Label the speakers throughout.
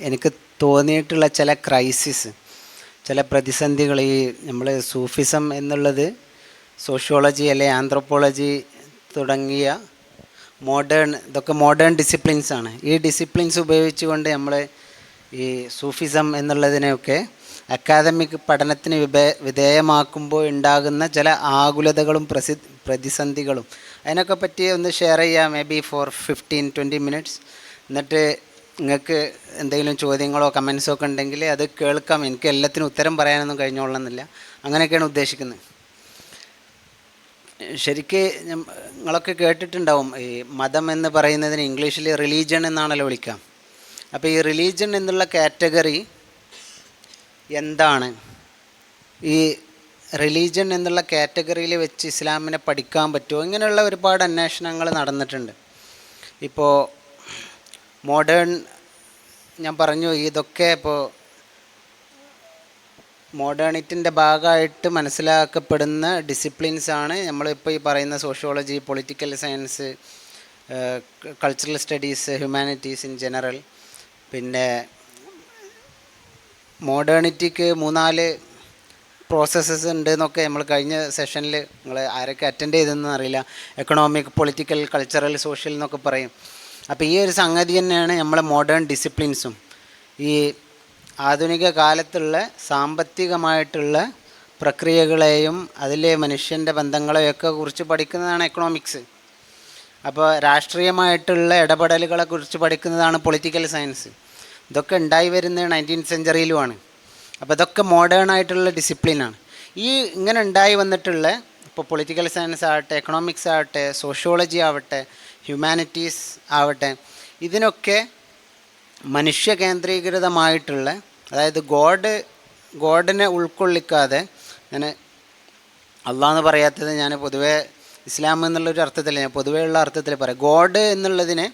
Speaker 1: എനിക്ക് തോന്നിയിട്ടുള്ള ചില ക്രൈസിസ് ചില പ്രതിസന്ധികൾ ഈ നമ്മൾ സൂഫിസം എന്നുള്ളത് സോഷ്യോളജി അല്ലെ ആന്ത്രോപോളജി തുടങ്ങിയ മോഡേൺ ഇതൊക്കെ മോഡേൺ ഡിസിപ്ലിൻസ് ആണ്. ഈ ഡിസിപ്ലിൻസ് ഉപയോഗിച്ചുകൊണ്ട് നമ്മൾ ഈ സൂഫിസം എന്നുള്ളതിനെയൊക്കെ അക്കാദമിക് പഠനത്തിന് വിധേ വിധേയമാക്കുമ്പോൾ ഉണ്ടാകുന്ന ചില ആകുലതകളും പ്രസി പ്രതിസന്ധികളും. അതിനൊക്കെ പറ്റി ഒന്ന് ഷെയർ ചെയ്യാം maybe four fifteen twenty minutes എന്നിട്ട് നിങ്ങൾക്ക് എന്തെങ്കിലും ചോദ്യങ്ങളോ കമൻസോ ഒക്കെ ഉണ്ടെങ്കിൽ അത് കേൾക്കാം. എനിക്ക് എല്ലാത്തിനും ഉത്തരം പറയാനൊന്നും കഴിഞ്ഞോളണമെന്നില്ല. അങ്ങനെയൊക്കെയാണ് ഉദ്ദേശിക്കുന്നത്. ശരിക്ക് നിങ്ങളൊക്കെ കേട്ടിട്ടുണ്ടാവും ഈ മതം എന്ന് പറയുന്നതിന് ഇംഗ്ലീഷിൽ റിലീജൻ എന്നാണല്ലോ വിളിക്കാം. അപ്പോൾ ഈ റിലീജൻ എന്നുള്ള കാറ്റഗറി എന്താണ്? ഈ റിലീജൻ എന്നുള്ള കാറ്റഗറിയിൽ വെച്ച് ഇസ്ലാമിനെ പഠിക്കാൻ പറ്റുമോ? ഇങ്ങനെയുള്ള ഒരുപാട് അന്വേഷണങ്ങൾ നടന്നിട്ടുണ്ട്. ഇപ്പോൾ മോഡേൺ ഞാൻ പറഞ്ഞു ഇതൊക്കെ ഇപ്പോൾ മോഡേണിറ്റിന്റെ ഭാഗമായിട്ട് മനസ്സിലാക്കപ്പെടുന്ന ഡിസിപ്ലിൻസ് ആണ്. നമ്മളിപ്പോൾ ഈ പറയുന്ന sociology political science cultural studies humanities in general പിന്നെ മോഡേണിറ്റിക്ക് മൂന്നാൽ പ്രോസസ്സസ് ഉണ്ട് എന്നൊക്കെ നമ്മൾ കഴിഞ്ഞ സെഷനിൽ നിങ്ങൾ ആരൊക്കെ അറ്റൻഡ് ചെയ്തെന്ന് അറിയില്ല. എക്കണോമിക് പൊളിറ്റിക്കൽ കൾച്ചറൽ സോഷ്യൽ എന്നൊക്കെ പറയും. അപ്പോൾ ഈ ഒരു സംഗതി തന്നെയാണ് നമ്മളെ മോഡേൺ ഡിസിപ്ലിൻസും ഈ ആധുനിക കാലത്തുള്ള സാമ്പത്തികമായിട്ടുള്ള പ്രക്രിയകളെയും അതിലെ മനുഷ്യന്റെ ബന്ധങ്ങളെയൊക്കെ കുറിച്ച് പഠിക്കുന്നതാണ് എക്കണോമിക്സ് അപ്പോൾ രാഷ്ട്രീയമായിട്ടുള്ള ഇടപെടലുകളെ കുറിച്ച് പഠിക്കുന്നതാണ് പൊളിറ്റിക്കൽ സയൻസ് ഇതൊക്കെ ഉണ്ടായി വരുന്നത് നയന്റീൻ സെഞ്ചുറിയിലുമാണ് അപ്പോൾ ഇതൊക്കെ മോഡേൺ ആയിട്ടുള്ള ഡിസിപ്ലിനാണ് ഈ ഇങ്ങനെ ഉണ്ടായി വന്നിട്ടുള്ള ഇപ്പോൾ പൊളിറ്റിക്കൽ സയൻസ് ആവട്ടെ എക്കണോമിക്സ് ആവട്ടെ സോഷ്യോളജി ആവട്ടെ ഹ്യൂമാനിറ്റീസ് ആവട്ടെ. ഇതിനൊക്കെ മനുഷ്യ കേന്ദ്രീകൃതമായിട്ടുള്ള അതായത് ഗോഡ് ഗോഡിനെ ഉൾക്കൊള്ളിക്കാതെ ഞാൻ അള്ളാന്ന് പറയാത്തത് ഞാൻ പൊതുവേ ഇസ്ലാം എന്നുള്ളൊരു അർത്ഥത്തിൽ ഞാൻ പൊതുവേ ഉള്ള അർത്ഥത്തിൽ പറയാം. ഗോഡ് എന്നുള്ളതിനെ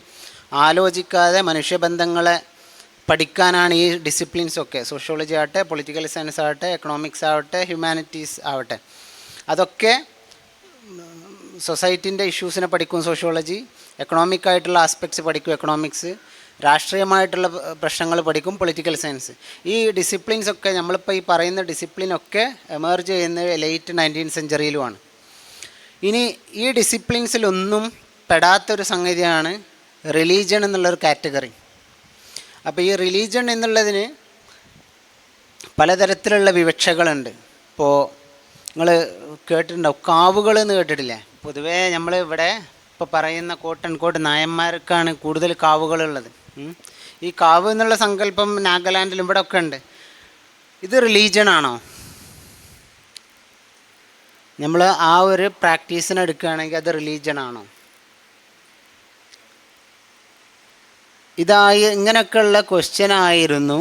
Speaker 1: ആലോചിക്കാതെ മനുഷ്യബന്ധങ്ങളെ പഠിക്കാനാണ് ഈ ഡിസിപ്ലിൻസ് ഒക്കെ. സോഷ്യോളജി ആവട്ടെ പൊളിറ്റിക്കൽ സയൻസ് ആവട്ടെ എക്കണോമിക്സ് ആവട്ടെ ഹ്യൂമാനിറ്റീസ് ആവട്ടെ. അതൊക്കെ സൊസൈറ്റിന്റെ ഇഷ്യൂസിനെ പഠിക്കും സോഷ്യോളജി എക്കണോമിക് ആയിട്ടുള്ള ആസ്പെക്ട്സ് പഠിക്കും എക്കണോമിക്സ് രാഷ്ട്രീയമായിട്ടുള്ള പ്രശ്നങ്ങൾ പഠിക്കും പൊളിറ്റിക്കൽ സയൻസ്. ഈ ഡിസിപ്ലിൻസ് ഒക്കെ നമ്മളിപ്പോൾ ഈ പറയുന്ന ഡിസിപ്ലിനൊക്കെ എമേർജ് ചെയ്യുന്നത് ലേറ്റ് നയന്റീൻ സെഞ്ചുറിയിലുമാണ്. ഇനി ഈ ഡിസിപ്ലിൻസിലൊന്നും പെടാത്തൊരു സംഗതിയാണ് റിലീജിയൻ എന്നുള്ളൊരു കാറ്റഗറി. അപ്പോൾ ഈ റിലീജിയൻ എന്നുള്ളതിന് പലതരത്തിലുള്ള വിവക്ഷകളുണ്ട്. ഇപ്പോൾ നിങ്ങൾ കേട്ടിട്ടുണ്ടാവും കാവുകൾ എന്ന് കേട്ടിട്ടില്ലേ? പൊതുവേ നമ്മൾ ഇവിടെ ഇപ്പോൾ പറയുന്ന കോട്ടൺ കോട്ട് നായന്മാർക്കാണ് കൂടുതൽ കാവുകളുള്ളത്. ഈ കാവ് എന്നുള്ള സങ്കല്പം നാഗാലാൻഡിലും ഇവിടെ ഒക്കെ ഉണ്ട്. ഇത് റിലീജിയൻ ആണോ? നമ്മൾ ആ ഒരു പ്രാക്ടീസിന് എടുക്കുകയാണെങ്കിൽ അത് റിലീജിയൻ ആണോ? ഇതായി ഇങ്ങനെയൊക്കെയുള്ള ക്വസ്റ്റ്യൻ ആയിരുന്നു.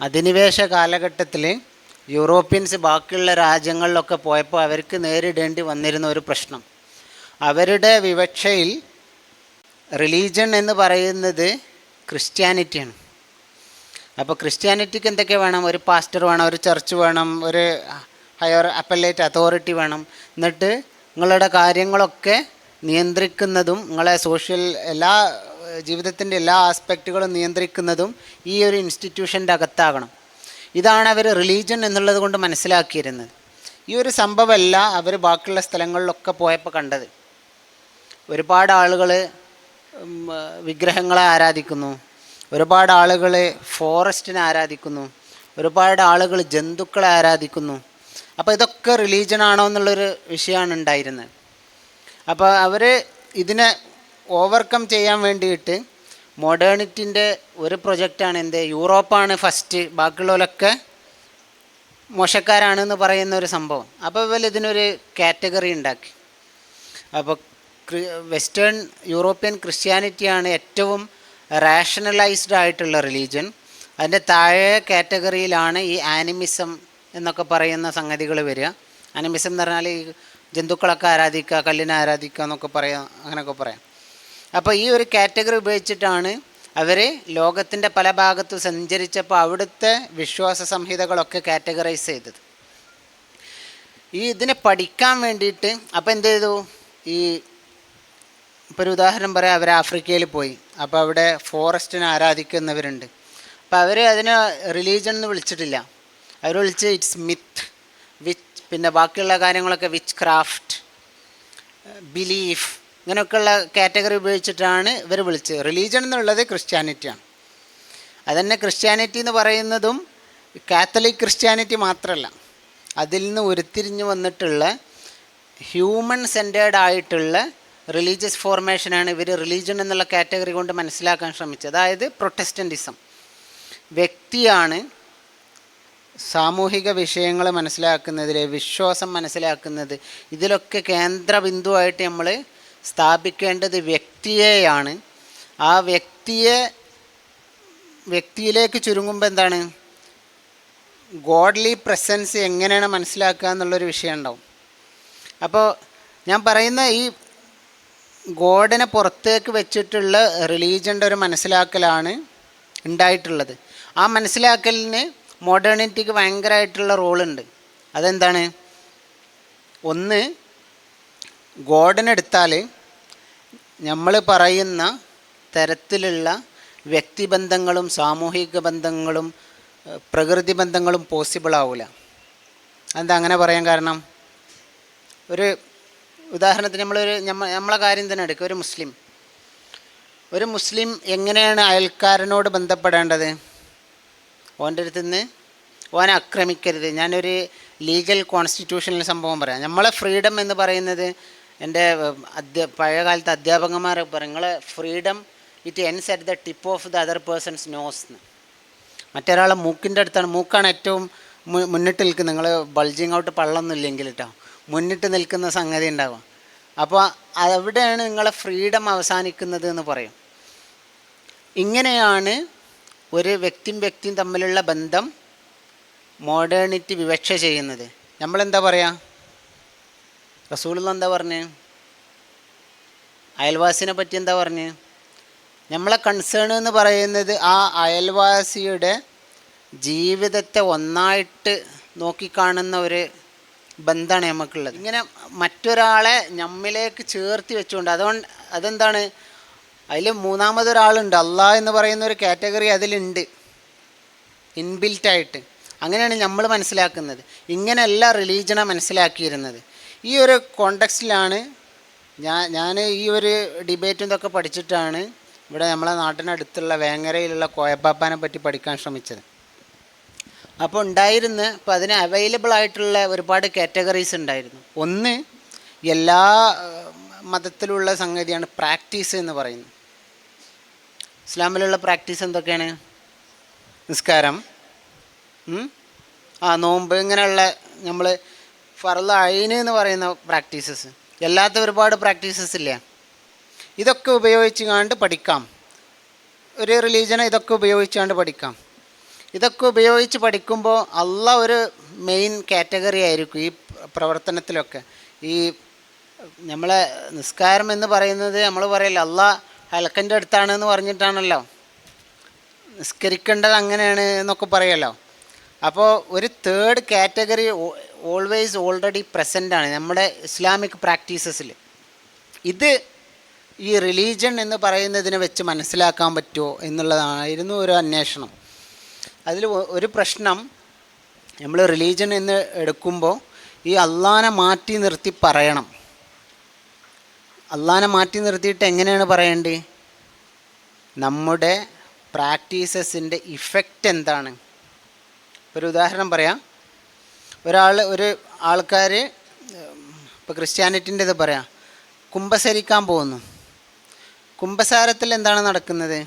Speaker 1: അധിനിവേശ കാലഘട്ടത്തിൽ യൂറോപ്യൻസ് ബാക്കിയുള്ള രാജ്യങ്ങളിലൊക്കെ പോയപ്പോൾ അവർക്ക് നേരിടേണ്ടി വന്നിരുന്ന ഒരു പ്രശ്നം. അവരുടെ വിവക്ഷയിൽ റിലീജൻ എന്ന് പറയുന്നത് ക്രിസ്ത്യാനിറ്റിയാണ് അപ്പോൾ ക്രിസ്ത്യാനിറ്റിക്ക് എന്തൊക്കെ വേണം? ഒരു പാസ്റ്റർ വേണം ഒരു ചർച്ച് വേണം ഒരു ഹയർ അപ്പലേറ്റ് അതോറിറ്റി വേണം. എന്നിട്ട് നിങ്ങളുടെ കാര്യങ്ങളൊക്കെ നിയന്ത്രിക്കുന്നതും നിങ്ങളെ സോഷ്യൽ എല്ലാ ജീവിതത്തിന്റെ എല്ലാ ആസ്പെക്റ്റുകളും നിയന്ത്രിക്കുന്നതും ഈ ഒരു ഇൻസ്റ്റിറ്റ്യൂഷന്റെ അകത്താകണം. ഇതാണ് അവർ റിലീജൻ എന്നുള്ളത് കൊണ്ട് മനസ്സിലാക്കിയിരുന്നത്. ഈ ഒരു സംഭവമല്ല അവർ ബാക്കിയുള്ള സ്ഥലങ്ങളിലൊക്കെ പോയപ്പോൾ കണ്ടത്. ഒരുപാട് ആളുകൾ വിഗ്രഹങ്ങളെ ആരാധിക്കുന്നു. ഒരുപാട് ആളുകൾ ഫോറസ്റ്റിനെ ആരാധിക്കുന്നു. ഒരുപാട് ആളുകൾ ജന്തുക്കളെ ആരാധിക്കുന്നു. അപ്പോൾ ഇതൊക്കെ റിലീജൻ ആണോ എന്നുള്ളൊരു വിഷയമാണ് ഉണ്ടായിരുന്നത്. അപ്പോൾ അവർ ഇതിനെ ഓവർകം ചെയ്യാൻ വേണ്ടിയിട്ട് മോഡേണിറ്റിന്റെ ഒരു പ്രൊജക്റ്റാണ് എന്ത്? യൂറോപ്പാണ് ഫസ്റ്റ് ബാക്കിയുള്ളവരൊക്കെ മോശക്കാരാണെന്ന് പറയുന്ന ഒരു സംഭവം. അപ്പോൾ ഇവർ ഇതിനൊരു കാറ്റഗറി ഉണ്ടാക്കി. അപ്പോൾ വെസ്റ്റേൺ യൂറോപ്യൻ ക്രിസ്ത്യാനിറ്റിയാണ് ഏറ്റവും റാഷണലൈസ്ഡ് ആയിട്ടുള്ള റിലീജിയൻ അതിന്റെ താഴെ കാറ്റഗറിയിലാണ് ഈ ആനിമിസം എന്നൊക്കെ പറയുന്ന സംഗതികൾ വരിക. ആനിമിസം എന്ന് പറഞ്ഞാൽ ഈ ജന്തുക്കളൊക്കെ ആരാധിക്കുക കല്ലിനെ ആരാധിക്കുക എന്നൊക്കെ പറയാം അങ്ങനെയൊക്കെ പറയാം. അപ്പോൾ ഈ ഒരു കാറ്റഗറി ഉപയോഗിച്ചിട്ടാണ് അവർ ലോകത്തിന്റെ പല ഭാഗത്തും സഞ്ചരിച്ചപ്പോൾ അവിടുത്തെ വിശ്വാസ സംഹിതകളൊക്കെ കാറ്റഗറൈസ് ചെയ്തത്. ഈ ഇതിനെ പഠിക്കാൻ വേണ്ടിയിട്ട് അപ്പോൾ എന്ത് ചെയ്തു? ഈ ഇപ്പോൾ ഒരു ഉദാഹരണം പറയാം അവർ ആഫ്രിക്കയിൽ പോയി. അപ്പോൾ അവിടെ ഫോറസ്റ്റിനെ ആരാധിക്കുന്നവരുണ്ട്. അപ്പോൾ അവർ അതിനെ റിലീജൻ എന്ന് വിളിച്ചിട്ടില്ല. അവർ വിളിച്ച് ഇറ്റ്സ് മിത്ത് വിച്ച് പിന്നെ ബാക്കിയുള്ള കാര്യങ്ങളൊക്കെ വിച്ച് ക്രാഫ്റ്റ് ബിലീഫ് ഇങ്ങനെയൊക്കെയുള്ള കാറ്റഗറി ഉപയോഗിച്ചിട്ടാണ് ഇവർ വിളിച്ചത്. റിലീജൻ എന്നുള്ളത് ക്രിസ്ത്യാനിറ്റിയാണ് അതന്നെ ക്രിസ്ത്യാനിറ്റി എന്ന് പറയുന്നതും കാത്തലിക് ക്രിസ്ത്യാനിറ്റി മാത്രമല്ല അതിൽ നിന്ന് ഉരുത്തിരിഞ്ഞു വന്നിട്ടുള്ള ഹ്യൂമൻ സെന്റേർഡ് ആയിട്ടുള്ള റിലീജിയസ് ഫോർമേഷനാണ് ഇവർ റിലീജൻ എന്നുള്ള കാറ്റഗറി കൊണ്ട് മനസ്സിലാക്കാൻ ശ്രമിച്ചത്. അതായത് പ്രൊട്ടസ്റ്റന്റിസം വ്യക്തിയാണ് സാമൂഹിക വിഷയങ്ങൾ മനസ്സിലാക്കുന്നതിൽ വിശ്വാസം മനസ്സിലാക്കുന്നത്. ഇതിലൊക്കെ കേന്ദ്ര ബിന്ദുവായിട്ട് നമ്മൾ സ്ഥാപിക്കേണ്ടത് വ്യക്തിയെയാണ്. ആ വ്യക്തിയെ വ്യക്തിയിലേക്ക് ചുരുങ്ങുമ്പോൾ എന്താണ്? ഗോഡ്ലി പ്രസൻസ് എങ്ങനെയാണ് മനസ്സിലാക്കുക എന്നുള്ളൊരു വിഷയം ഉണ്ടാവും. അപ്പോൾ ഞാൻ പറയുന്ന ഈ ഗോഡിനെ പുറത്തേക്ക് വെച്ചിട്ടുള്ള റിലീജിയന്റെ ഒരു മനസ്സിലാക്കലാണ് ഉണ്ടായിട്ടുള്ളത്. ആ മനസ്സിലാക്കലിന് മോഡേണിറ്റിക്ക് ഭയങ്കരമായിട്ടുള്ള റോളുണ്ട് അതെന്താണ്? ഒന്ന് ഗോഡിനെടുത്താൽ നമ്മൾ പറയുന്ന തരത്തിലുള്ള വ്യക്തിബന്ധങ്ങളും സാമൂഹിക ബന്ധങ്ങളും പ്രകൃതി ബന്ധങ്ങളും പോസിബിൾ ആവില്ല എന്താ അങ്ങനെ പറയാൻ കാരണം? ഒരു ഉദാഹരണത്തിന് നമ്മളൊരു നമ്മ നമ്മളെ കാര്യം തന്നെ എടുക്കുക ഒരു മുസ്ലിം. ഒരു മുസ്ലിം എങ്ങനെയാണ് അയൽക്കാരനോട് ബന്ധപ്പെടേണ്ടത്? ഓന്റെ അടുത്ത് നിന്ന് ഓനെ ആക്രമിക്കരുത്. ഞാനൊരു ലീഗൽ കോൺസ്റ്റിറ്റ്യൂഷണൽ സംഭവം പറയാം. നമ്മളെ ഫ്രീഡം എന്ന് പറയുന്നത് എന്റെ അധ്യ പഴയ കാലത്ത് അധ്യാപകന്മാരൊക്കെ പറയും നിങ്ങളെ freedom it ends at the tip of the other person's nose എന്ന് മറ്റൊരാളെ മൂക്കിന്റെ അടുത്താണ് മൂക്കാണ് ഏറ്റവും മുന്നിട്ട് നിൽക്കുന്നത്. നിങ്ങൾ ബൾജിങ് ഔട്ട് പള്ളൊന്നും ഇല്ലെങ്കിൽ കേട്ടോ മുന്നിട്ട് നിൽക്കുന്ന സംഗതി ഉണ്ടാവുക അപ്പോൾ അവിടെയാണ് നിങ്ങളെ ഫ്രീഡം അവസാനിക്കുന്നത് എന്ന് പറയും. ഇങ്ങനെയാണ് ഒരു വ്യക്തിയും വ്യക്തിയും തമ്മിലുള്ള ബന്ധം മോഡേണിറ്റി വിവക്ഷ ചെയ്യുന്നത്. നമ്മളെന്താ പറയുക റസൂലുള്ള എന്താ പറഞ്ഞ്? അയൽവാസിനെ പറ്റി എന്താ പറഞ്ഞ്? നമ്മളെ കൺസേൺ എന്ന് പറയുന്നത് ആ അയൽവാസിയുടെ ജീവിതത്തെ ഒന്നായിട്ട് നോക്കിക്കാണുന്ന ഒരു ബന്ധമാണ് നമുക്കുള്ളത് ഇങ്ങനെ മറ്റൊരാളെ നമ്മിലേക്ക് ചേർത്തി വെച്ചുകൊണ്ട് അതുകൊണ്ട് അതെന്താണ്? അതിൽ മൂന്നാമതൊരാളുണ്ട്. അള്ളാഹ് എന്ന് പറയുന്ന ഒരു കാറ്റഗറി അതിലുണ്ട്. ഇൻബിൽറ്റായിട്ട്. അങ്ങനെയാണ് നമ്മൾ മനസ്സിലാക്കുന്നത്. ഇങ്ങനെയല്ല റിലീജനെ മനസ്സിലാക്കിയിരുന്നത്. ഈ ഒരു കോണ്ടക്സ്റ്റിലാണ് ഞാൻ ഞാൻ ഈ ഒരു ഡിബേറ്റും ഇതൊക്കെ പഠിച്ചിട്ടാണ് ഇവിടെ നമ്മളെ നാട്ടിനടുത്തുള്ള വേങ്ങരയിലുള്ള കോയപ്പാപ്പാനെ പറ്റി പഠിക്കാൻ ശ്രമിച്ചത്. അപ്പോൾ ഉണ്ടായിരുന്ന അപ്പോൾ അതിന് അവൈലബിൾ ആയിട്ടുള്ള ഒരുപാട് കാറ്റഗറീസ് ഉണ്ടായിരുന്നു. ഒന്ന് എല്ലാ മതത്തിലുള്ള സംഗതിയാണ് പ്രാക്ടീസ് എന്ന് പറയുന്നത്. ഇസ്ലാമിലുള്ള പ്രാക്ടീസ് എന്തൊക്കെയാണ്? നിസ്കാരം ആ നോമ്പ് ഇങ്ങനെയുള്ള നമ്മൾ ഫർള അയിന് എന്ന് പറയുന്ന പ്രാക്ടീസസ് അല്ലാത്ത ഒരുപാട് പ്രാക്ടീസസ് ഇല്ല? ഇതൊക്കെ ഉപയോഗിച്ച് കണ്ട് പഠിക്കാം. ഒരു റിലീജനെ ഇതൊക്കെ ഉപയോഗിച്ചുകൊണ്ട് പഠിക്കാം. ഇതൊക്കെ ഉപയോഗിച്ച് പഠിക്കുമ്പോൾ അല്ല ഒരു മെയിൻ കാറ്റഗറി ആയിരിക്കും ഈ പ്രവർത്തനത്തിലൊക്കെ. ഈ നമ്മളെ നിസ്കാരം എന്ന് പറയുന്നത് നമ്മൾ പറയില്ല അല്ല ഹലക്കന്റെ അടുത്താണെന്ന് പറഞ്ഞിട്ടാണല്ലോ. നിസ്കരിക്കേണ്ടത് അങ്ങനെയാണ് എന്നൊക്കെ പറയല്ലോ. അപ്പോൾ ഒരു third category always already present ആണ് നമ്മുടെ ഇസ്ലാമിക് പ്രാക്ടീസസിൽ ഇത് ഈ റിലീജൻ എന്ന് പറയുന്നതിനെ വെച്ച് മനസ്സിലാക്കാൻ പറ്റുമോ എന്നുള്ളതായിരുന്നു ഒരു അന്വേഷണം. അതിൽ ഒരു പ്രശ്നം നമ്മൾ റിലീജൻ എന്ന് എടുക്കുമ്പോൾ ഈ അള്ളാനെ മാറ്റി നിർത്തി പറയണം. അള്ളാനെ മാറ്റി നിർത്തിയിട്ട് എങ്ങനെയാണ് പറയേണ്ടത്? നമ്മുടെ പ്രാക്ടീസസിന്റെ ഇഫക്റ്റ് എന്താണ്? ഒരു ഉദാഹരണം പറയാം. ഒരാൾ ഒരു ആൾക്കാർ ഇപ്പോൾ ക്രിസ്ത്യാനിറ്റിന്റെ ഇത് പറയാം കുംഭസരിക്കാൻ പോകുന്നു. കുംഭസാരത്തിൽ എന്താണ് നടക്കുന്നത്?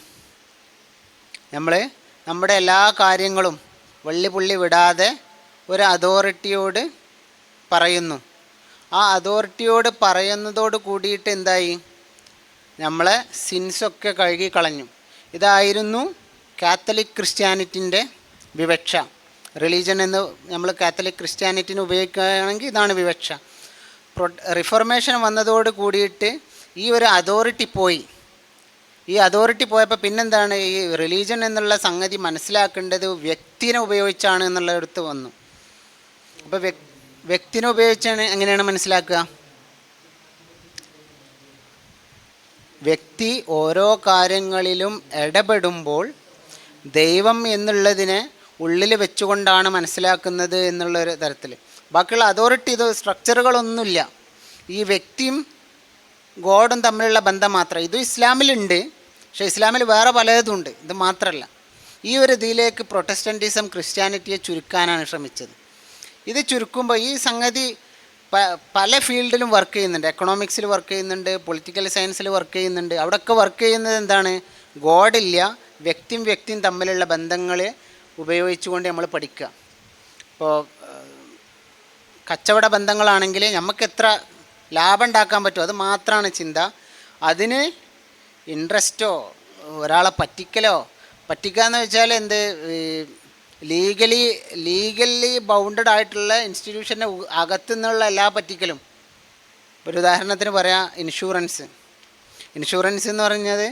Speaker 1: നമ്മൾ നമ്മുടെ എല്ലാ കാര്യങ്ങളും വള്ളി പുള്ളി വിടാതെ ഒരു അതോറിറ്റിയോട് പറയുന്നു. ആ അതോറിറ്റിയോട് പറയുന്നതോട് കൂടിയിട്ട് എന്തായി? നമ്മളെ സിൻസൊക്കെ കഴുകി കളഞ്ഞു ഇതായിരുന്നു കാത്തലിക് ക്രിസ്ത്യാനിറ്റിന്റെ വിവക്ഷ. റിലീജൻ എന്ന് നമ്മൾ കാത്തലിക് ക്രിസ്ത്യാനിറ്റിന് ഉപയോഗിക്കുകയാണെങ്കിൽ ഇതാണ് വിവക്ഷ. പ്രൊ റിഫോർമേഷൻ വന്നതോട് കൂടിയിട്ട് ഈ ഒരു അതോറിറ്റി പോയി. ഈ അതോറിറ്റി പോയപ്പോൾ പിന്നെന്താണ്? ഈ റിലീജൻ എന്നുള്ള സംഗതി മനസ്സിലാക്കേണ്ടത് വ്യക്തിനെ ഉപയോഗിച്ചാണ് എന്നുള്ള അടുത്ത് വന്നു. അപ്പോൾ വ്യക് വ്യക്തിനെ ഉപയോഗിച്ചാണ് എങ്ങനെയാണ് മനസ്സിലാക്കുക? വ്യക്തി ഓരോ കാര്യങ്ങളിലും ഇടപെടുമ്പോൾ ദൈവം എന്നുള്ളതിനെ ഉള്ളിൽ വെച്ചുകൊണ്ടാണ് മനസ്സിലാക്കുന്നത് എന്നുള്ളൊരു തരത്തിൽ ബാക്കിയുള്ള അതോറിറ്റി ഇത് സ്ട്രക്ചറുകളൊന്നുമില്ല. ഈ വ്യക്തിയും ഗോഡും തമ്മിലുള്ള ബന്ധം മാത്രം. ഇതും ഇസ്ലാമിലുണ്ട്. പക്ഷേ ഇസ്ലാമിൽ വേറെ പലതും ഉണ്ട്. ഇത് മാത്രമല്ല ഈ ഒരു ഇതിലേക്ക് പ്രൊട്ടസ്റ്റന്റിസം ക്രിസ്ത്യാനിറ്റിയെ ചുരുക്കാനാണ് ശ്രമിച്ചത്. ഇത് ചുരുക്കുമ്പോൾ ഈ സംഗതി പല ഫീൽഡിലും വർക്ക് ചെയ്യുന്നുണ്ട്. എക്കണോമിക്സിൽ വർക്ക് ചെയ്യുന്നുണ്ട്. പൊളിറ്റിക്കൽ സയൻസിൽ വർക്ക് ചെയ്യുന്നുണ്ട്. അവിടെയൊക്കെ വർക്ക് ചെയ്യുന്നത് എന്താണ്? ഗോഡില്ല വ്യക്തിയും വ്യക്തിയും തമ്മിലുള്ള ബന്ധങ്ങളെ ഉപയോഗിച്ചുകൊണ്ട് നമ്മൾ പഠിക്കുക. അപ്പോൾ കച്ചവട ബന്ധങ്ങളാണെങ്കിൽ നമുക്ക് എത്ര ലാഭം ഉണ്ടാക്കാൻ പറ്റുമോ അത് മാത്രമാണ് ചിന്ത. അതിന് ഇൻട്രസ്റ്റോ ഒരാളെ പറ്റിക്കലോ പറ്റിക്കുക എന്ന് വെച്ചാൽ എന്ത് ലീഗലി ലീഗലി ബൗണ്ടഡ് ആയിട്ടുള്ള ഇൻസ്റ്റിറ്റ്യൂഷന്റെ അകത്തു നിന്നുള്ള എല്ലാ പറ്റിക്കലും. ഒരു ഉദാഹരണത്തിന് പറയാം ഇൻഷുറൻസ്. ഇൻഷുറൻസ് എന്ന് പറഞ്ഞത്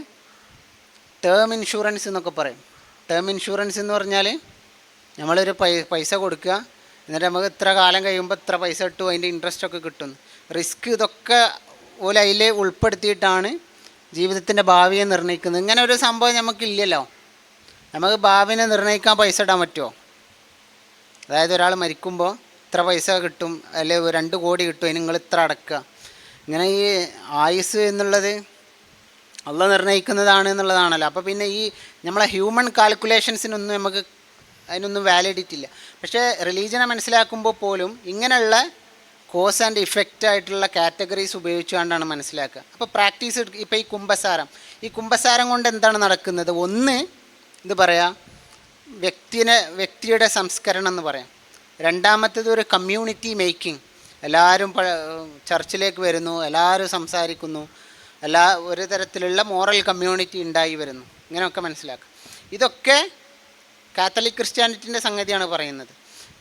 Speaker 1: ടേം ഇൻഷുറൻസ് എന്നൊക്കെ പറയും. ടേം ഇൻഷുറൻസ് എന്ന് പറഞ്ഞാൽ നമ്മളൊരു പൈസ കൊടുക്കുക. എന്നിട്ട് നമുക്ക് ഇത്ര കാലം കഴിയുമ്പോൾ ഇത്ര പൈസ കിട്ടും അതിന്റെ ഇൻട്രസ്റ്റ് ഒക്കെ കിട്ടും. റിസ്ക് ഇതൊക്കെ ഓല അതിൽ ഉൾപ്പെടുത്തിയിട്ടാണ് ജീവിതത്തിന്റെ ഭാവിയെ നിർണയിക്കുന്നത്. ഇങ്ങനെ ഒരു സംഭവം നമുക്കില്ലല്ലോ. നമുക്ക് ഭാവിനെ നിർണയിക്കാൻ പൈസ ഇടാൻ പറ്റുമോ അതായത് ഒരാൾ മരിക്കുമ്പോൾ ഇത്ര പൈസ കിട്ടും അല്ലെങ്കിൽ രണ്ട് കോടി കിട്ടും അതിന് നിങ്ങൾ ഇത്ര അടക്കുക. ഇങ്ങനെ ഈ ആയുസ് എന്നുള്ളത് അള്ള നിർണയിക്കുന്നതാണ് എന്നുള്ളതാണല്ലോ. അപ്പോൾ പിന്നെ ഈ നമ്മളെ ഹ്യൂമൺ കാൽക്കുലേഷൻസിനൊന്നും നമുക്ക് അതിനൊന്നും വാലിഡിറ്റി ഇല്ല. പക്ഷേ റിലീജിയനെ മനസ്സിലാക്കുമ്പോൾ പോലും ഇങ്ങനെയുള്ള കോസ് ആൻഡ് ഇഫക്റ്റ് ആയിട്ടുള്ള കാറ്റഗറീസ് ഉപയോഗിച്ചുകൊണ്ടാണ് മനസ്സിലാക്കുക. അപ്പോൾ പ്രാക്ടീസ് ഇപ്പോൾ ഈ കുംഭസാരം. ഈ കുംഭസാരം കൊണ്ട് എന്താണ് നടക്കുന്നത്? ഒന്ന് ഇത് പറയാം വ്യക്തിനെ വ്യക്തിയുടെ സംസ്കരണം എന്ന് പറയാം. രണ്ടാമത്തേത് ഒരു കമ്മ്യൂണിറ്റി മേക്കിംഗ് എല്ലാവരും ചർച്ചിലേക്ക് വരുന്നു എല്ലാവരും സംസാരിക്കുന്നു. എല്ലാ ഒരു തരത്തിലുള്ള മോറൽ കമ്മ്യൂണിറ്റി ഉണ്ടായി വരുന്നു. ഇങ്ങനെയൊക്കെ മനസ്സിലാക്കുക ഇതൊക്കെ കാത്തലിക് ക്രിസ്ത്യാനിറ്റിന്റെ സംഗതിയാണ് പറയുന്നത്.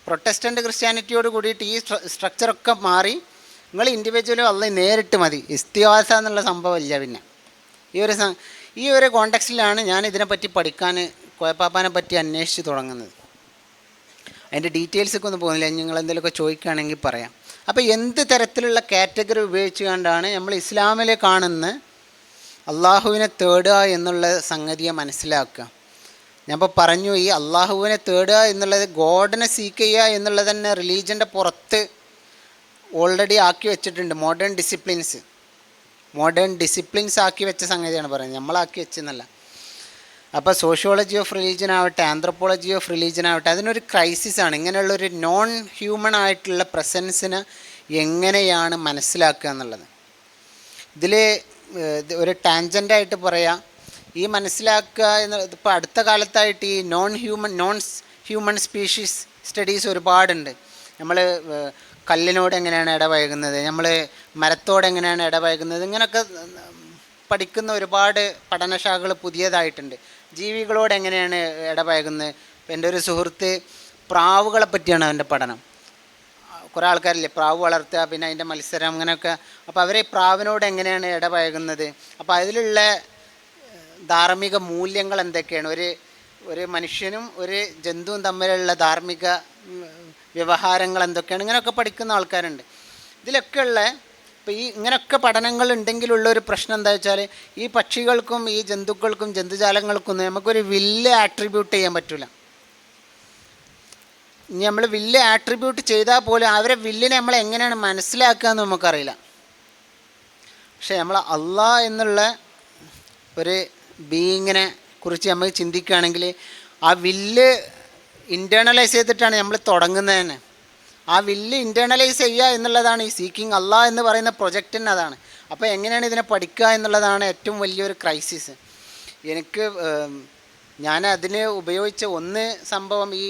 Speaker 1: പ്രൊട്ടസ്റ്റന്റ് ക്രിസ്ത്യാനിറ്റിയോട് കൂടിയിട്ട് ഈ സ്ട്രക്ചറൊക്കെ മാറി നിങ്ങൾ ഇൻഡിവിജ്വലും അല്ല നേരിട്ട് മതി. ഇസ്തിവാസ എന്നുള്ള സംഭവമില്ല പിന്നെ. ഈ ഒരു ഈ ഒരു കോണ്ടക്സ്റ്റിലാണ് ഞാൻ ഇതിനെപ്പറ്റി പഠിക്കാൻ കോയപ്പാപ്പാനെ പറ്റി അന്വേഷിച്ച് തുടങ്ങുന്നത്. അതിന്റെ ഡീറ്റെയിൽസൊക്കെ ഒന്നും പോകുന്നില്ല. നിങ്ങൾ എന്തെങ്കിലുമൊക്കെ ചോദിക്കുകയാണെങ്കിൽ പറയാം. അപ്പോൾ എന്ത് തരത്തിലുള്ള കാറ്റഗറി ഉപയോഗിച്ചുകൊണ്ടാണ് നമ്മൾ ഇസ്ലാമിൽ കാണുന്ന അള്ളാഹുവിനെ തേടുക എന്നുള്ള സംഗതിയെ മനസ്സിലാക്കുക. ഞാനിപ്പോൾ പറഞ്ഞു ഈ അള്ളാഹുവിനെ തേടുക എന്നുള്ളത് ഗോഡിനെ സീക്ക് ചെയ്യുക എന്നുള്ളത് തന്നെ റിലീജന്റെ പുറത്ത് ഓൾറെഡി ആക്കി വെച്ചിട്ടുണ്ട്. മോഡേൺ ഡിസിപ്ലിൻസ് മോഡേൺ ഡിസിപ്ലിൻസ് ആക്കി വെച്ച സംഗതിയാണ് പറയുന്നത്. നമ്മളാക്കി വെച്ചെന്നല്ല. അപ്പോൾ സോഷ്യോളജി ഓഫ് റിലീജിയൻ ആവട്ടെ ആന്ത്രപ്പോളജി ഓഫ് റിലീജിയൻ ആവട്ടെ അതിനൊരു ക്രൈസിസ് ആണ്. ഇങ്ങനെയുള്ളൊരു നോൺ ഹ്യൂമൺ ആയിട്ടുള്ള പ്രസൻസിനെ എങ്ങനെയാണ് മനസ്സിലാക്കുക എന്നുള്ളത്. ഇതിൽ ഒരു ടാൻജന്റായിട്ട് പറയാം. ഈ മനസ്സിലാക്കുക എന്ന് ഇപ്പോൾ അടുത്ത കാലത്തായിട്ട് ഈ non human non human species studies ഒരുപാടുണ്ട് നമ്മൾ കല്ലിനോട് എങ്ങനെയാണ് ഇടപഴകുന്നത്? നമ്മൾ മരത്തോട് എങ്ങനെയാണ് ഇടപഴകുന്നത്? ഇങ്ങനെയൊക്കെ പഠിക്കുന്ന ഒരുപാട് പഠനശാഖകൾ പുതിയതായിട്ടുണ്ട്. ജീവികളോട് എങ്ങനെയാണ് ഇടപഴകുന്നത്? ഇപ്പം എന്റെ ഒരു സുഹൃത്ത് പ്രാവുകളെ പറ്റിയാണ് അവന്റെ പഠനം. കുറേ ആൾക്കാരില്ലേ പ്രാവ് വളർത്തുക പിന്നെ അതിന്റെ മത്സരം അങ്ങനെയൊക്കെ. അപ്പോൾ അവരെ പ്രാവിനോട് എങ്ങനെയാണ് ഇടപഴകുന്നത്? അപ്പോൾ അതിലുള്ള ധാർമ്മിക മൂല്യങ്ങൾ എന്തൊക്കെയാണ്? ഒരു ഒരു മനുഷ്യനും ഒരു ജന്തുവും തമ്മിലുള്ള ധാർമ്മിക വ്യവഹാരങ്ങൾ എന്തൊക്കെയാണ്? ഇങ്ങനെയൊക്കെ പഠിക്കുന്ന ആൾക്കാരുണ്ട്. ഇതിലൊക്കെയുള്ള ഇപ്പോൾ ഈ ഇങ്ങനെയൊക്കെ പഠനങ്ങൾ ഉണ്ടെങ്കിലുള്ള ഒരു പ്രശ്നം എന്താ വെച്ചാൽ ഈ പക്ഷികൾക്കും ഈ ജന്തുക്കൾക്കും ജന്തുജാലങ്ങൾക്കും നമുക്കൊരു വില്ല് ആട്രിബ്യൂട്ട് ചെയ്യാൻ പറ്റില്ല ഇനി നമ്മൾ വില്ല് ആട്രിബ്യൂട്ട് ചെയ്താൽ പോലും അവരെ വില്ലിനെ നമ്മൾ എങ്ങനെയാണ് മനസ്സിലാക്കുക എന്ന് നമുക്കറിയില്ല. പക്ഷേ നമ്മൾ അള്ളാ എന്നുള്ള ഒരു ബീയിങ്ങിനെ കുറിച്ച് നമ്മൾ ചിന്തിക്കുകയാണെങ്കിൽ ആ വില്ല് ഇന്റേർണലൈസ് ചെയ്തിട്ടാണ് നമ്മൾ തുടങ്ങുന്നത് തന്നെ ആ വില്ല് ഇന്റേർണലൈസ് ചെയ്യുക എന്നുള്ളതാണ് ഈ സീക്കിങ് അല്ല എന്ന് പറയുന്ന പ്രൊജക്റ്റിന് അതാണ്. അപ്പോൾ എങ്ങനെയാണ് ഇതിനെ പഠിക്കുക എന്നുള്ളതാണ് ഏറ്റവും വലിയൊരു ക്രൈസിസ് എനിക്ക് ഞാൻ അതിന് ഉപയോഗിച്ച ഒന്ന് സംഭവം ഈ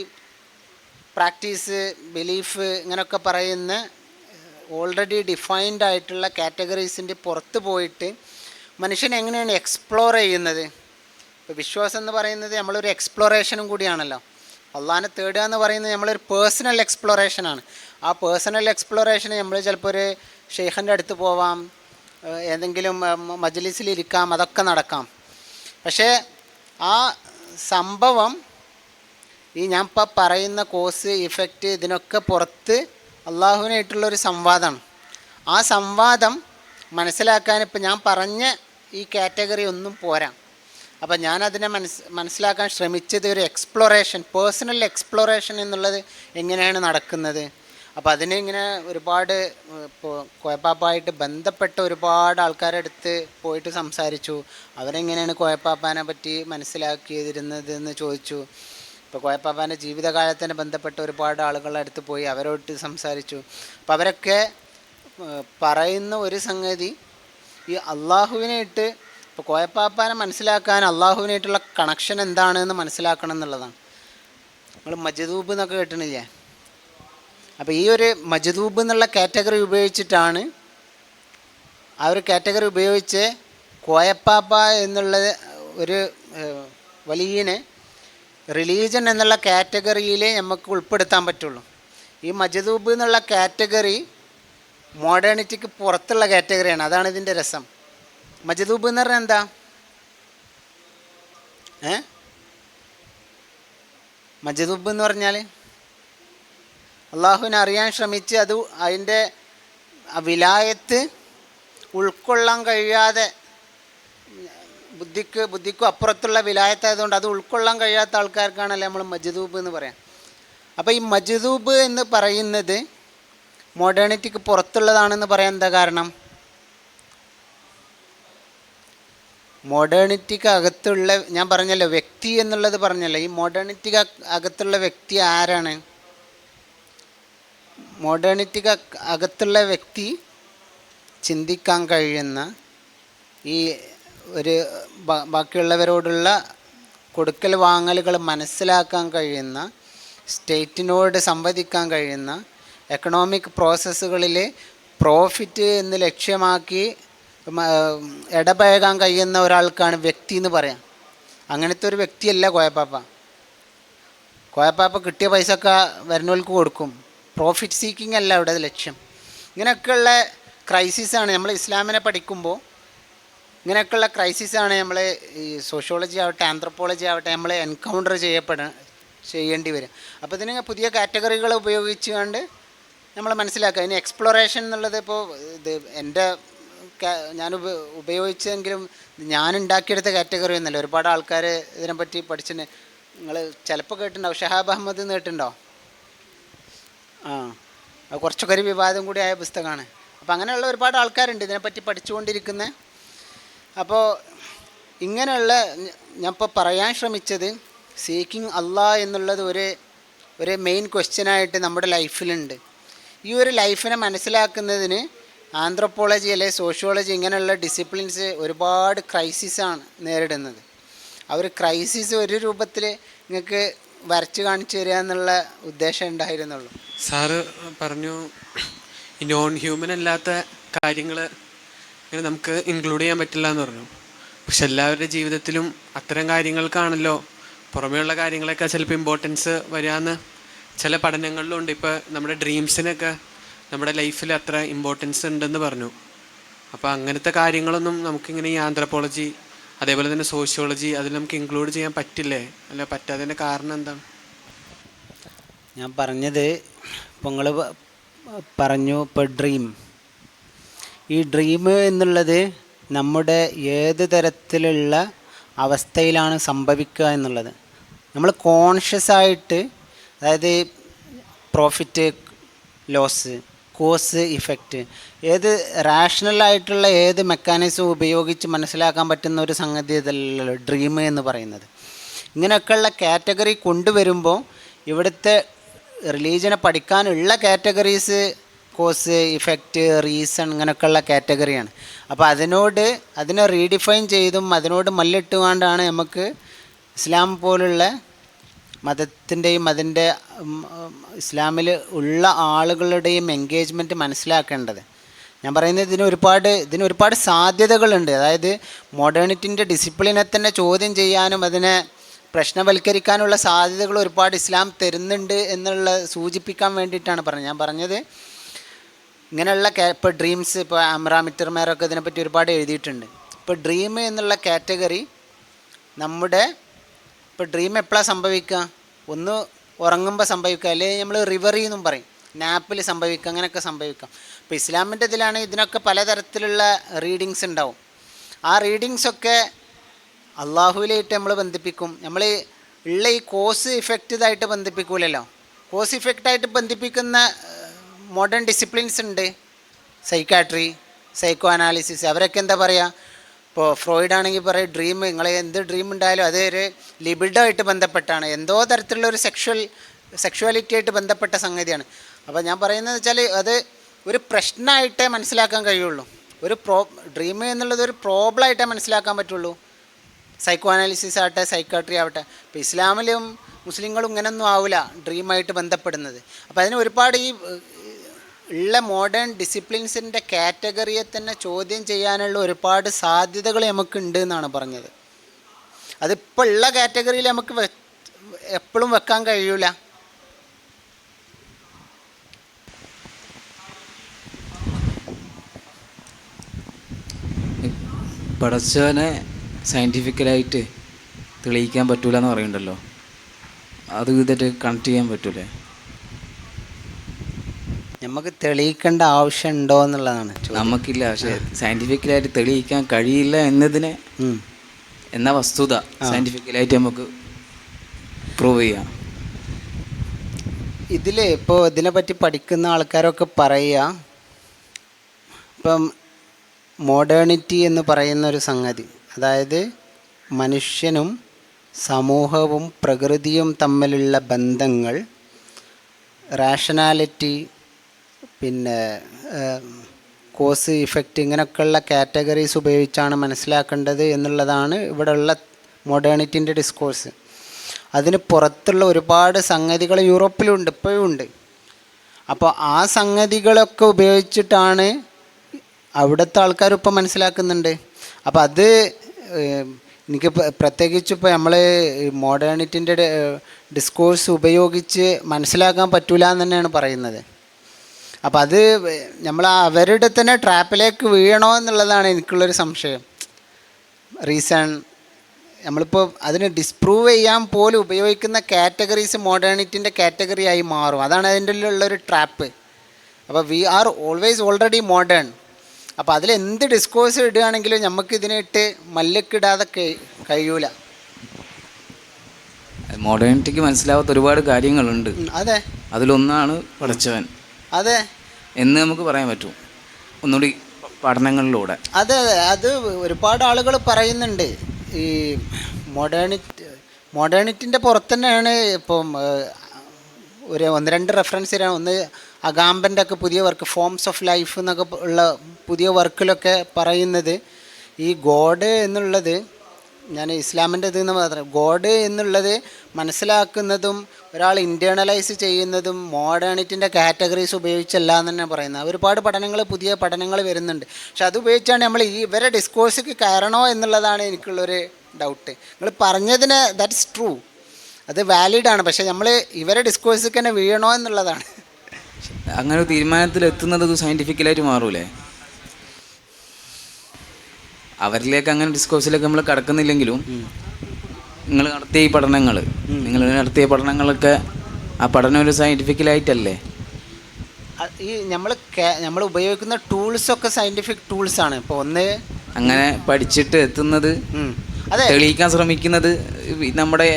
Speaker 1: പ്രാക്ടീസ് ബിലീഫ് ഇങ്ങനെയൊക്കെ പറയുന്ന ഓൾറെഡി ഡിഫൈൻഡ് ആയിട്ടുള്ള കാറ്റഗറീസിന്റെ പുറത്ത് പോയിട്ട് മനുഷ്യൻ എങ്ങനെയാണ് എക്സ്പ്ലോർ ചെയ്യുന്നത്? ഇപ്പോൾ വിശ്വാസം എന്ന് പറയുന്നത് നമ്മളൊരു എക്സ്പ്ലോറേഷനും കൂടിയാണല്ലോ. അള്ളാഹിനെ തേടുക എന്ന് പറയുന്നത് നമ്മളൊരു പേഴ്സണൽ എക്സ്പ്ലോറേഷനാണ് ആ പേഴ്സണൽ എക്സ്പ്ലോറേഷന് നമ്മൾ ചിലപ്പോൾ ഒരു ഷെയ്ഖന്റെ അടുത്ത് പോവാം ഏതെങ്കിലും മജ്ലിസിൽ ഇരിക്കാം അതൊക്കെ നടക്കാം. പക്ഷേ ആ സംഭവം ഈ ഞാൻ ഇപ്പോൾ പറയുന്ന കോഴ്സ് ഇഫക്റ്റ് ഇതിനൊക്കെ പുറത്ത് അള്ളാഹുവിനായിട്ടുള്ളൊരു സംവാദമാണ്. ആ സംവാദം മനസ്സിലാക്കാൻ ഇപ്പം ഞാൻ പറഞ്ഞ ഈ കാറ്റഗറി ഒന്നും പോരാ. അപ്പം ഞാനതിനെ മനസ് മനസ്സിലാക്കാൻ ശ്രമിച്ചത് ഒരു എക്സ്പ്ലോറേഷൻ പേഴ്സണൽ എക്സ്പ്ലോറേഷൻ എന്നുള്ളത് എങ്ങനെയാണ് നടക്കുന്നത്? അപ്പോൾ അതിനെ ഇങ്ങനെ ഒരുപാട് ഇപ്പോൾ കോയപ്പാപ്പായിട്ട് ബന്ധപ്പെട്ട ഒരുപാട് ആൾക്കാരുടെ അടുത്ത് പോയിട്ട് സംസാരിച്ചു. അവരെങ്ങനെയാണ് കോയപ്പാപ്പാനെ പറ്റി മനസ്സിലാക്കിയിരുന്നത് എന്ന് ചോദിച്ചു. ഇപ്പോൾ കോയപ്പാപ്പാന്റെ ജീവിതകാലത്തിന് ബന്ധപ്പെട്ട ഒരുപാട് ആളുകളുടെ അടുത്ത് പോയി അവരോട്ട് സംസാരിച്ചു. അപ്പോൾ അവരൊക്കെ പറയുന്ന ഒരു സംഗതി ഈ അള്ളാഹുവിനെ ഇട്ട് ഇപ്പോൾ കോയപ്പാപ്പാനെ മനസ്സിലാക്കാൻ അള്ളാഹുവിനായിട്ടുള്ള കണക്ഷൻ എന്താണെന്ന് മനസ്സിലാക്കണം എന്നുള്ളതാണ്. നമ്മൾ മജദൂബ് എന്നൊക്കെ കേട്ടണില്ലേ അപ്പോൾ ഈ ഒരു മജദൂബ് എന്നുള്ള കാറ്റഗറി ഉപയോഗിച്ചിട്ടാണ് ആ ഒരു കാറ്റഗറി ഉപയോഗിച്ച് കോയപ്പാപ്പ എന്നുള്ള ഒരു വലിയനെ റിലീജൻ എന്നുള്ള കാറ്റഗറിയിൽ നമുക്ക് ഉൾപ്പെടുത്താൻ പറ്റുള്ളൂ. ഈ മജദൂബ് എന്നുള്ള കാറ്റഗറി മോഡേണിറ്റിക്ക് പുറത്തുള്ള കാറ്റഗറിയാണ് അതാണ് ഇതിന്റെ രസം. മജദൂബ് എന്ന് പറഞ്ഞാൽ എന്താ? ഏ? മജദൂബ് എന്ന് പറഞ്ഞാൽ അള്ളാഹുവിനെ അറിയാൻ ശ്രമിച്ച് അത് അതിന്റെ വിലായത്ത് ഉൾക്കൊള്ളാൻ കഴിയാതെ ബുദ്ധിക്ക് ബുദ്ധിക്കും അപ്പുറത്തുള്ള വിലായത്തായതുകൊണ്ട് അത് ഉൾക്കൊള്ളാൻ കഴിയാത്ത ആൾക്കാർക്കാണല്ലേ നമ്മൾ മജദൂബ് എന്ന് പറയാം. അപ്പോൾ ഈ മജദൂബ് എന്ന് പറയുന്നത് മോഡേണിറ്റിക്ക് പുറത്തുള്ളതാണെന്ന് പറയാൻ എന്താ കാരണം? മോഡേണിറ്റിക്ക് അകത്തുള്ള ഞാൻ പറഞ്ഞല്ലോ വ്യക്തി എന്നുള്ളത് പറഞ്ഞല്ലോ. ഈ മോഡേണിറ്റിക്ക് അകത്തുള്ള വ്യക്തി ആരാണ്? മോഡേണിറ്റിക്ക് അകത്തുള്ള വ്യക്തി ചിന്തിക്കാൻ കഴിയുന്ന ഈ ഒരു ബാക്കിയുള്ളവരോടുള്ള കൊടുക്കൽ വാങ്ങലുകൾ മനസ്സിലാക്കാൻ കഴിയുന്ന സ്റ്റേറ്റിനോട് സംവദിക്കാൻ കഴിയുന്ന എക്കണോമിക് പ്രോസസ്സുകളിൽ പ്രോഫിറ്റ് എന്ന് ലക്ഷ്യമാക്കി ഇടപഴകാൻ കഴിയുന്ന ഒരാൾക്കാണ് വ്യക്തി എന്ന് പറയാം. അങ്ങനത്തെ ഒരു വ്യക്തിയല്ല കോയപ്പാപ്പ. കോയപ്പാപ്പ കിട്ടിയ പൈസ ഒക്കെ വരുന്നവർക്ക് കൊടുക്കും. പ്രോഫിറ്റ് സീക്കിംഗ് അല്ല അവിടെ ലക്ഷ്യം. ഇങ്ങനെയൊക്കെയുള്ള ക്രൈസിസാണ് നമ്മൾ ഇസ്ലാമിനെ പഠിക്കുമ്പോൾ ഇങ്ങനെയൊക്കെയുള്ള ക്രൈസിസാണ് നമ്മൾ ഈ സോഷ്യോളജി ആവട്ടെ ആന്ത്രപ്പോളജി ആവട്ടെ നമ്മൾ എൻകൗണ്ടർ ചെയ്യപ്പെട ചെയ്യേണ്ടി വരും അപ്പോൾ ഇതിന് പുതിയ കാറ്റഗറികൾ ഉപയോഗിച്ചുകൊണ്ട് നമ്മൾ മനസ്സിലാക്കുക. ഇനി എക്സ്പ്ലോറേഷൻ എന്നുള്ളത് ഇപ്പോൾ ഇത് എന്റെ ഞാൻ ഉപ ഉപയോഗിച്ചെങ്കിലും ഞാൻ ഉണ്ടാക്കിയെടുത്ത കാറ്റഗറി ഒന്നല്ല ഒരുപാട് ആൾക്കാർ ഇതിനെപ്പറ്റി പഠിച്ചിന് നിങ്ങൾ ചിലപ്പോൾ കേട്ടിട്ടുണ്ടാവും. ഷഹാബ് അഹമ്മദ് കേട്ടിട്ടുണ്ടോ? ആ. അത് കുറച്ചൊക്കെ ഒരു വിവാദം കൂടി ആയ പുസ്തകമാണ്. അപ്പോൾ അങ്ങനെയുള്ള ഒരുപാട് ആൾക്കാരുണ്ട് ഇതിനെപ്പറ്റി പഠിച്ചുകൊണ്ടിരിക്കുന്നത് അപ്പോൾ ഇങ്ങനെയുള്ള ഞാൻ ഇപ്പോൾ പറയാൻ ശ്രമിച്ചത് സീക്കിംഗ് അള്ളാ എന്നുള്ളത് ഒരു ഒരു മെയിൻ ക്വസ്റ്റ്യനായിട്ട് നമ്മുടെ ലൈഫിലുണ്ട് ഈ ഒരു ലൈഫിനെ മനസ്സിലാക്കുന്നതിന് ആന്ത്രപ്പോളജി അല്ലെ സോഷ്യോളജി ഇങ്ങനെയുള്ള ഡിസിപ്ലിൻസ് ഒരുപാട് ക്രൈസിസാണ് നേരിടുന്നത്. അവർ ക്രൈസിസ് ഒരു രൂപത്തിൽ നിങ്ങൾക്ക് വരച്ച് കാണിച്ചു തരിക എന്നുള്ള ഉദ്ദേശം ഉണ്ടായിരുന്നുള്ളൂ.
Speaker 2: സാറ് പറഞ്ഞു നോൺ ഹ്യൂമൻ അല്ലാത്ത കാര്യങ്ങൾ നമുക്ക് ഇൻക്ലൂഡ് ചെയ്യാൻ പറ്റില്ല എന്ന് പറഞ്ഞു. പക്ഷെ എല്ലാവരുടെ ജീവിതത്തിലും അത്തരം കാര്യങ്ങൾക്കാണല്ലോ പുറമേയുള്ള കാര്യങ്ങളൊക്കെ ചിലപ്പോൾ ഇമ്പോർട്ടൻസ് വരാമെന്ന് ചില പഠനങ്ങളിലുണ്ട്. ഇപ്പോൾ നമ്മുടെ ഡ്രീംസിനൊക്കെ നമ്മുടെ ലൈഫിൽ അത്ര ഇമ്പോർട്ടൻസ് ഉണ്ടെന്ന് പറഞ്ഞു. അപ്പോൾ അങ്ങനത്തെ കാര്യങ്ങളൊന്നും നമുക്കിങ്ങനെ ഈ ആന്ത്രപ്പോളജി അതേപോലെ തന്നെ സോഷ്യോളജി അതിൽ നമുക്ക് ഇൻക്ലൂഡ് ചെയ്യാൻ പറ്റില്ലേ? അല്ല പറ്റാത്തതിന്റെ കാരണം എന്താണ്?
Speaker 1: ഞാൻ പറഞ്ഞത് ഇപ്പോൾ നിങ്ങൾ പറഞ്ഞു ഇപ്പോൾ ഡ്രീം ഈ ഡ്രീം എന്നുള്ളത് നമ്മുടെ ഏത് തരത്തിലുള്ള അവസ്ഥയിലാണ് സംഭവിക്കുക എന്നുള്ളത്. നമ്മൾ കോൺഷ്യസ് ആയിട്ട് അതായത് പ്രോഫിറ്റ് ലോസ് കോസ് ഇഫക്റ്റ്. ഏത് റാഷണൽ ആയിട്ടുള്ള ഏത് മെക്കാനിസം ഉപയോഗിച്ച് മനസ്സിലാക്കാൻ പറ്റുന്ന ഒരു സംഗതി ഇതല്ലല്ലോ ഡ്രീം എന്ന് പറയുന്നത്. ഇങ്ങനെയൊക്കെയുള്ള കാറ്റഗറി കൊണ്ടുവരുമ്പോൾ ഇവിടുത്തെ റിലീജിയനെ പഠിക്കാനുള്ള കാറ്റഗറീസ് കോസ് ഇഫക്റ്റ് റീസൺ ഇങ്ങനെയൊക്കെയുള്ള കാറ്റഗറിയാണ് അപ്പോൾ അതിനോട് അതിനെ റീഡിഫൈൻ ചെയ്തും അതിനോട് മല്ലിട്ടുകൊണ്ടാണ് നമുക്ക് ഇസ്ലാം പോലുള്ള മതത്തിന്റെയും അതിന്റെ ഇസ്ലാമിൽ ഉള്ള ആളുകളുടെയും എൻഗേജ്മെന്റ് മനസ്സിലാക്കേണ്ടത്. ഞാൻ പറയുന്നത് ഇതിന് ഒരുപാട് ഇതിന് ഒരുപാട് സാധ്യതകളുണ്ട്. അതായത് മോഡേണിറ്റിന്റെ ഡിസിപ്ലിനെ തന്നെ ചോദ്യം ചെയ്യാനും അതിനെ പ്രശ്നവൽക്കരിക്കാനുള്ള സാധ്യതകൾ ഒരുപാട് ഇസ്ലാം തരുന്നുണ്ട് എന്നുള്ള സൂചിപ്പിക്കാൻ വേണ്ടിയിട്ടാണ് പറഞ്ഞത്. ഞാൻ പറഞ്ഞത് ഇങ്ങനെയുള്ള ഇപ്പോൾ ഡ്രീംസ് ഇപ്പോൾ അമ്രാ മിറ്റർമാരൊക്കെ ഇതിനെപ്പറ്റി ഒരുപാട് എഴുതിയിട്ടുണ്ട്. ഇപ്പോൾ ഡ്രീം എന്നുള്ള കാറ്റഗറി നമ്മുടെ ഇപ്പോൾ ഡ്രീം എപ്പോഴാണ് സംഭവിക്കുക ഒന്ന് ഉറങ്ങുമ്പോൾ സംഭവിക്കുക അല്ലെങ്കിൽ നമ്മൾ റിവറി എന്നും പറയും. നാപ്പിൽ സംഭവിക്കുക അങ്ങനെയൊക്കെ സംഭവിക്കാം. ഇപ്പോൾ ഇസ്ലാമിന്റെ ഇതിലാണ് ഇതിനൊക്കെ പലതരത്തിലുള്ള റീഡിങ്സ് ഉണ്ടാവും. ആ റീഡിങ്സൊക്കെ അള്ളാഹുവിലായിട്ട് നമ്മൾ ബന്ധിപ്പിക്കും. നമ്മൾ ഉള്ള ഈ കോസ് ഇഫക്റ്റ് ഇതായിട്ട് ബന്ധിപ്പിക്കൂലല്ലോ. കോസ് ഇഫക്റ്റായിട്ട് ബന്ധിപ്പിക്കുന്ന മോഡേൺ ഡിസിപ്ലിൻസ് ഉണ്ട്. സൈക്കാട്രി സൈക്കോ അനാലിസിസ് അവരൊക്കെ എന്താ പറയുക ഇപ്പോൾ ഫ്രോയിഡ് ആണെങ്കിൽ പറയും ഡ്രീം നിങ്ങൾ എന്ത് ഡ്രീം ഉണ്ടായാലും അത് ഒരു ലിബിഡോ ആയിട്ട് ബന്ധപ്പെട്ടാണ്. എന്തോ തരത്തിലുള്ള ഒരു സെക്ഷൽ സെക്ഷുവാലിറ്റി ആയിട്ട് ബന്ധപ്പെട്ട സംഗതിയാണ്. അപ്പോൾ ഞാൻ പറയുന്നത് വെച്ചാൽ അത് ഒരു പ്രശ്നമായിട്ടേ മനസ്സിലാക്കാൻ കഴിയുള്ളൂ. ഒരു പ്രോ ഡ്രീം എന്നുള്ളത് ഒരു പ്രോബ്ലമായിട്ടേ മനസ്സിലാക്കാൻ പറ്റുള്ളൂ. സൈക്കോ അനാലിസിസ് ആവട്ടെ സൈക്കാട്രി ആവട്ടെ. ഇപ്പോൾ ഇസ്ലാമിലും മുസ്ലിങ്ങളും ഇങ്ങനൊന്നും ആവില്ല ഡ്രീമായിട്ട് ബന്ധപ്പെടുന്നത്. അപ്പോൾ അതിന് ഒരുപാട് ഈ ഉള്ള മോഡേൺ ഡിസിപ്ലിൻസിന്റെ കാറ്റഗറിയെ തന്നെ ചോദ്യം ചെയ്യാനുള്ള ഒരുപാട് സാധ്യതകൾ നമുക്കുണ്ട് എന്നാണ് പറഞ്ഞത്. അതിപ്പോൾ ഉള്ള കാറ്റഗറിയിൽ നമുക്ക് എപ്പോഴും വെക്കാൻ കഴിയൂല.
Speaker 3: പഠിച്ചവനെ സയന്റിഫിക്കലായിട്ട് തെളിയിക്കാൻ പറ്റൂല എന്ന് പറയുന്നുണ്ടല്ലോ. അത് ഇതായിട്ട് കണക്ട് ചെയ്യാൻ പറ്റൂലേ?
Speaker 1: നമുക്ക് തെളിയിക്കേണ്ട ആവശ്യം ഉണ്ടോ എന്നുള്ളതാണ്.
Speaker 3: നമുക്കില്ല പക്ഷേ സയന്റിഫിക്കലായിട്ട് തെളിയിക്കാൻ കഴിയില്ല എന്നതിനെ. എന്ന വസ്തുത സയന്റിഫിക്കലായിട്ട് നമുക്ക് പ്രൂവ് ചെയ്യാം
Speaker 1: ഇതിൽ ഇപ്പോൾ ഇതിനെപ്പറ്റി പഠിക്കുന്ന ആൾക്കാരൊക്കെ പറയുക ഇപ്പം മോഡേണിറ്റി എന്ന് പറയുന്ന ഒരു സംഗതി അതായത് മനുഷ്യനും സമൂഹവും പ്രകൃതിയും തമ്മിലുള്ള ബന്ധങ്ങൾ റാഷണാലിറ്റി പിന്നെ കോസ് ഇഫക്റ്റ് ഇങ്ങനെയൊക്കെയുള്ള കാറ്റഗറീസ് ഉപയോഗിച്ചാണ് മനസ്സിലാക്കേണ്ടത് എന്നുള്ളതാണ് ഇവിടെയുള്ള മോഡേണിറ്റിന്റെ ഡിസ്കോഴ്സ് അതിന് പുറത്തുള്ള ഒരുപാട് സംഗതികൾ യൂറോപ്പിലുണ്ട് ഇപ്പോഴും ഉണ്ട്. അപ്പോൾ ആ സംഗതികളൊക്കെ ഉപയോഗിച്ചിട്ടാണ് അവിടുത്തെ ആൾക്കാർ ഇപ്പോൾ മനസ്സിലാക്കുന്നുണ്ട്. അപ്പോൾ അത് എനിക്ക് പ്രത്യേകിച്ച് ഇപ്പോൾ നമ്മൾ മോഡേണിറ്റിന്റെ ഡിസ്കോഴ്സ് ഉപയോഗിച്ച് മനസ്സിലാക്കാൻ പറ്റൂല എന്ന് തന്നെയാണ് പറയുന്നത്. അപ്പോൾ അത് നമ്മൾ അവരുടെ തന്നെ ട്രാപ്പിലേക്ക് വീഴണോ എന്നുള്ളതാണ് എനിക്കുള്ളൊരു സംശയം. റീസൺ നമ്മളിപ്പോൾ അതിന് ഡിസ്പ്രൂവ് ചെയ്യാൻ പോലും ഉപയോഗിക്കുന്ന കാറ്റഗറീസ് മോഡേണിറ്റിന്റെ കാറ്റഗറി ആയി മാറും. അതാണ് അതിന്റെ ഉള്ളൊരു ട്രാപ്പ്. അപ്പോൾ we are always already modern അപ്പോൾ അതിൽ എന്ത് ഡിസ്കോഴ്സ് ഇടുകയാണെങ്കിലും നമുക്ക് ഇതിനിട്ട് മല്ലക്കിടാതെ കഴി- കഴിയൂല.
Speaker 3: മോഡേണിറ്റിക്ക് മനസ്സിലാവാത്ത ഒരുപാട് കാര്യങ്ങളുണ്ട്.
Speaker 1: അതെ.
Speaker 3: അതിലൊന്നാണ് പടച്ചവൻ.
Speaker 1: അതെ.
Speaker 3: എന്ന് നമുക്ക് പറയാൻ പറ്റും. ഒന്നുകൂടി പഠനങ്ങളിലൂടെ.
Speaker 1: അതെ അതെ. അത് ഒരുപാട് ആളുകൾ പറയുന്നുണ്ട്. ഈ മോഡേണിറ്റി മോഡേണിറ്റിന്റെ പുറത്ത് തന്നെയാണ് ഇപ്പം ഒരു ഒന്ന് രണ്ട് റെഫറൻസ് തരാം. ഒന്ന് അഗാമ്പന്റെ ഒക്കെ പുതിയ വർക്ക് ഫോംസ് ഓഫ് ലൈഫ് എന്നൊക്കെ ഉള്ള പുതിയ വർക്കിലൊക്കെ പറയുന്നത് ഈ ഗോഡ് എന്നുള്ളത് ഞാൻ ഇസ്ലാമിന്റെ ഇത് എന്ന് മാത്രം. ഗോഡ് എന്നുള്ളത് മനസ്സിലാക്കുന്നതും ഒരാൾ ഇന്റേർണലൈസ് ചെയ്യുന്നതും മോഡേണിറ്റിന്റെ കാറ്റഗറീസ് ഉപയോഗിച്ചല്ല എന്ന് തന്നെ പറയുന്നത്. ഒരുപാട് പഠനങ്ങൾ പുതിയ പഠനങ്ങൾ വരുന്നുണ്ട്. പക്ഷെ അത് ഉപയോഗിച്ചാണ് നമ്മൾ ഈ ഇവരെ ഡിസ്കോഴ്സിക്ക് കയറണോ എന്നുള്ളതാണ് എനിക്കുള്ളൊരു ഡൗട്ട് നിങ്ങൾ പറഞ്ഞതിന് ദാറ്റ്സ് ട്രൂ അത് വാലിഡ് ആണ്. പക്ഷെ നമ്മൾ ഇവരെ ഡിസ്കോഴ്സിക്ക് തന്നെ വീഴണോ എന്നുള്ളതാണ്.
Speaker 3: അങ്ങനെ ഒരു തീരുമാനത്തിൽ എത്തുന്നത് സയന്റിഫിക്കലായിട്ട് മാറൂലേ? അവരിലേക്ക് അങ്ങനെ ഡിസ്കോഴ്സിലേക്ക് നമ്മൾ കടക്കുന്നില്ലെങ്കിലും നിങ്ങൾ നടത്തിയ ഈ പഠനങ്ങൾ നിങ്ങൾ നടത്തിയ പഠനങ്ങളൊക്കെ ആ പഠനം ഒരു സയന്റിഫിക്കലായിട്ടല്ലേ
Speaker 1: ആയിട്ടല്ലേ ഈ നമ്മൾ നമ്മൾ ഉപയോഗിക്കുന്ന ടൂൾസൊക്കെ സയന്റിഫിക് ആണ്. ഇപ്പോൾ ഒന്ന്
Speaker 3: അങ്ങനെ പഠിച്ചിട്ട് എത്തുന്നത്
Speaker 1: അതെ.
Speaker 3: തെളിയിക്കാൻ ശ്രമിക്കുന്നത് നമ്മുടെ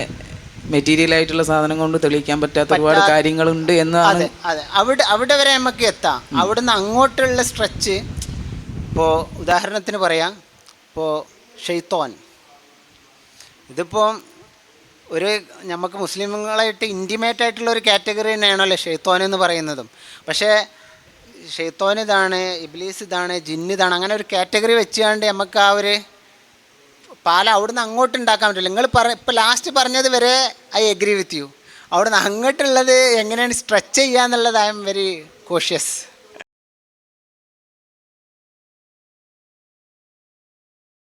Speaker 3: മെറ്റീരിയൽ ആയിട്ടുള്ള സാധനം കൊണ്ട് തെളിയിക്കാൻ പറ്റാത്ത ഒരുപാട് കാര്യങ്ങളുണ്ട് എന്നാണ്
Speaker 1: അതെ അതെ. അവിടെ അവിടെ വരെ നമുക്ക് എത്താം. അവിടുന്ന് അങ്ങോട്ടുള്ള സ്ട്രെച്ച് ഇപ്പോൾ ഉദാഹരണത്തിന് പറയാം. ഇപ്പോൾ ഷെയ്ത്തോൻ. ഇതിപ്പം ഒരു നമുക്ക് മുസ്ലിമുകളായിട്ട് ഇന്റിമേറ്റ് ആയിട്ടുള്ള ഒരു കാറ്റഗറി തന്നെയാണല്ലോ ഷെയ്ത്തോൻ എന്ന് പറയുന്നതും. പക്ഷേ ഷെയ്ത്തോൻ ഇതാണ് ഇബ്ലീസ് ഇതാണ് ജിന്ന് ഇതാണ് അങ്ങനെ ഒരു കാറ്റഗറി വെച്ചുകൊണ്ട് നമുക്ക് ആ ഒരു പാല അവിടുന്ന് അങ്ങോട്ട് ഉണ്ടാക്കാൻ പറ്റില്ല. നിങ്ങൾ പറ ഇപ്പോൾ ലാസ്റ്റ് പറഞ്ഞത് വരെ ഐ എഗ്രി വിത്ത് യു അവിടുന്ന് അങ്ങോട്ടുള്ളത് എങ്ങനെയാണ് സ്ട്രെച്ച് ചെയ്യുക എന്നുള്ളത് ഐ എം വെരി കോഷ്യസ്